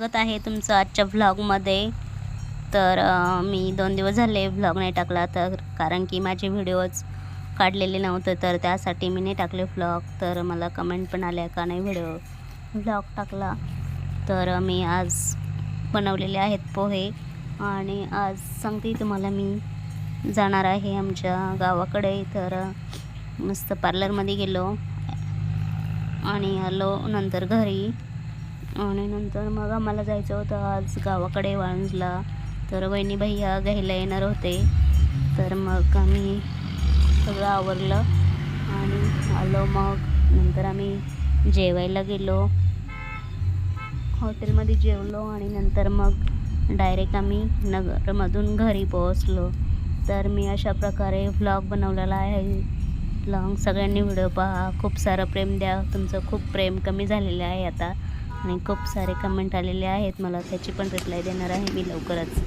स्वागत आहे तुमचं आजच्या व्लॉगमध्ये तर मी दोन दिवस झाले व्लॉग नाही टाकला तर कारण की माझे व्हिडिओज काढलेले नव्हते तर त्यासाठी मी नाही टाकले व्लॉग तर मला कमेंट पण आल्या का नाही व्हिडिओ व्लॉग टाकला. तर मी आज बनवलेले आहेत पोहे. आणि आज सांगते तुम्हाला मी जाणार आहे आमच्या गावाकडे. तर मस्त पार्लरमध्ये गेलो. आणि आलो नंतर घरी. आणि नंतर मग आम्हाला जायचं होतं. आज गावाकडे वांजला. तर वहिनी भैया घ्यायला येणार होते. तर मग आम्ही सगळं आवरलं आणि आलो मग. नंतर आम्ही जेवायला गेलो. हॉटेलमध्ये जेवलो आणि नंतर मग डायरेक्ट आम्ही नगरमधून घरी पोहोचलो. तर मी अशा प्रकारे व्लॉग बनवलेला आहे. लॉंग सगळ्यांनी व्हिडिओ पहा. खूप सारं प्रेम द्या. तुमचं खूप प्रेम कमी झालेलं आहे आता. आणि खूप सारे कमेंट आलेले आहेत. मला त्याची पण रिप्लाय देणार आहे मी लवकरच.